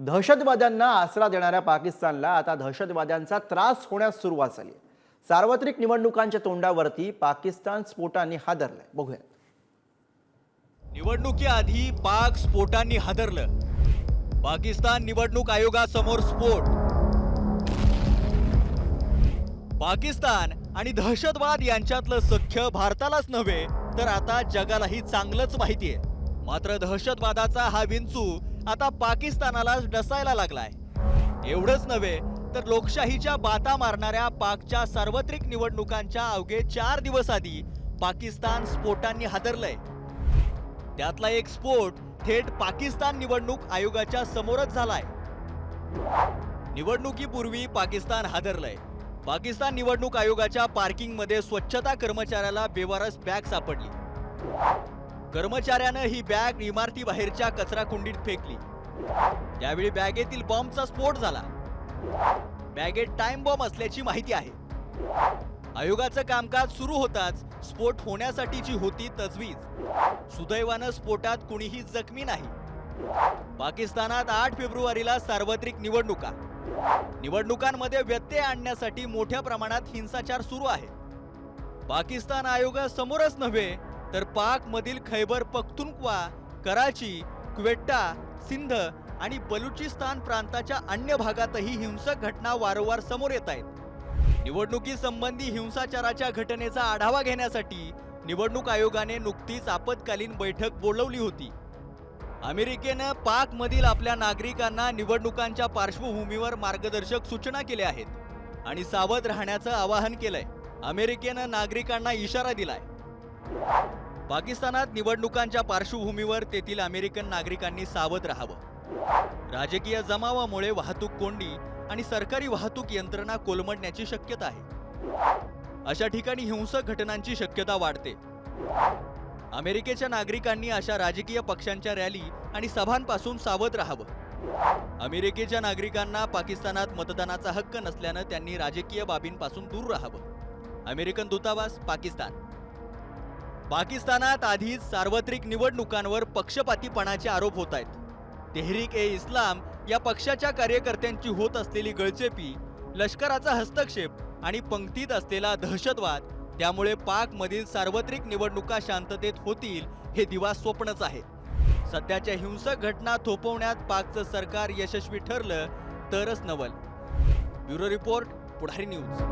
दहशतवाद्यांना आसरा देणाऱ्या पाकिस्तानला आता दहशतवाद्यांचा त्रास होण्यास सुरुवात झाली सार्वत्रिक निवडणुकांच्या तोंडावरती पाकिस्तान स्फोटांनी हादरलंय. बघूया. निवडणुकीआधी पाक स्फोटांनी हादरलं. पाकिस्तान निवडणूक आयोगासमोर स्फोट. पाकिस्तान आणि दहशतवाद यांच्यातलं सख्य भारतालाच नव्हे तर आता जगालाही चांगलंच माहितीये मात्र दहशतवादाचा हा विंचू आता पाकिस्तानाला डसायला लागलाय. एवढंच नव्हे तर लोकशाहीच्या बाता मारणाऱ्या पाकच्या सार्वत्रिक निवडणुकांच्या अवघे चार दिवस आधी पाकिस्तान स्फोटांनी हादरलंय. त्यातला एक स्फोट थेट पाकिस्तान निवडणूक आयोगाच्या समोरच झालाय. निवडणुकीपूर्वी पाकिस्तान हादरलंय. पाकिस्तान निवडणूक आयोगाच्या पार्किंगमध्ये स्वच्छता कर्मचाऱ्याला बेवारस बॅग सापडली. कर्मचाऱ्यानं ही बॅग इमारतीबाहेरच्या कचरा कुंडीत फेकली. त्यावेळी बॅगेतील बॉम्बचा स्फोट झाला. बॅगेत टाइम बॉम्ब असल्याची माहिती आहे. आयोगाचं कामकाज सुरू होताच स्फोट होण्यासाठीची होती तजवीज. सुदैवानं स्फोटात कुणीही जखमी नाही. पाकिस्तानात आठ फेब्रुवारीला सार्वत्रिक निवडणुका. निवडणुकांमध्ये व्यत्यय आणण्यासाठी मोठ्या प्रमाणात हिंसाचार सुरू आहे. पाकिस्तान आयोगासमोरच नव्हे तर पाकमधील खैबर पख्तुनख्वा कराची क्वेट्टा सिंध आणि बलुचिस्तान प्रांताच्या अन्य भागातही हिंसक घटना वारंवार समोर येत आहेत. निवडणुकीसंबंधी हिंसाचाराच्या घटनेचा आढावा घेण्यासाठी निवडणूक आयोगाने नुकतीच आपत्कालीन बैठक बोलवली होती. अमेरिकेनं पाकमधील आपल्या नागरिकांना निवडणुकांच्या पार्श्वभूमीवर मार्गदर्शक सूचना केल्या आहेत आणि सावध राहण्याचं आवाहन केलंय. अमेरिकेनं नागरिकांना इशारा दिलाय. पाकिस्तानात निवडणुकांच्या पार्श्वभूमीवर तेथील अमेरिकन नागरिकांनी सावध राहावं. राजकीय जमावामुळे वाहतूक कोंडी आणि सरकारी वाहतूक यंत्रणा कोलमडण्याची शक्यता आहे. अशा ठिकाणी हिंसक घटनांची शक्यता वाढते. अमेरिकेच्या नागरिकांनी अशा राजकीय पक्षांच्या रॅली आणि सभांपासून सावध राहावं. अमेरिकेच्या नागरिकांना पाकिस्तानात मतदानाचा हक्क नसल्यानं त्यांनी राजकीय बाबींपासून दूर राहावं. अमेरिकन दूतावास पाकिस्तान. पाकिस्तानात आधीच सार्वत्रिक निवडणुकांवर पक्षपातीपणाचे आरोप होत आहेत. तेहरीक ए इस्लाम या पक्षाच्या कार्यकर्त्यांची होत असलेली गळचेपी लष्कराचा हस्तक्षेप आणि पंक्तीत असलेला दहशतवाद त्यामुळे पाकमधील सार्वत्रिक निवडणुका शांततेत होतील हे दिवा स्वप्नच आहे. सध्याच्या हिंसक घटना थोपवण्यात पाकचं सरकार यशस्वी ठरलं तरच नवल. Bureau report Pudhari news.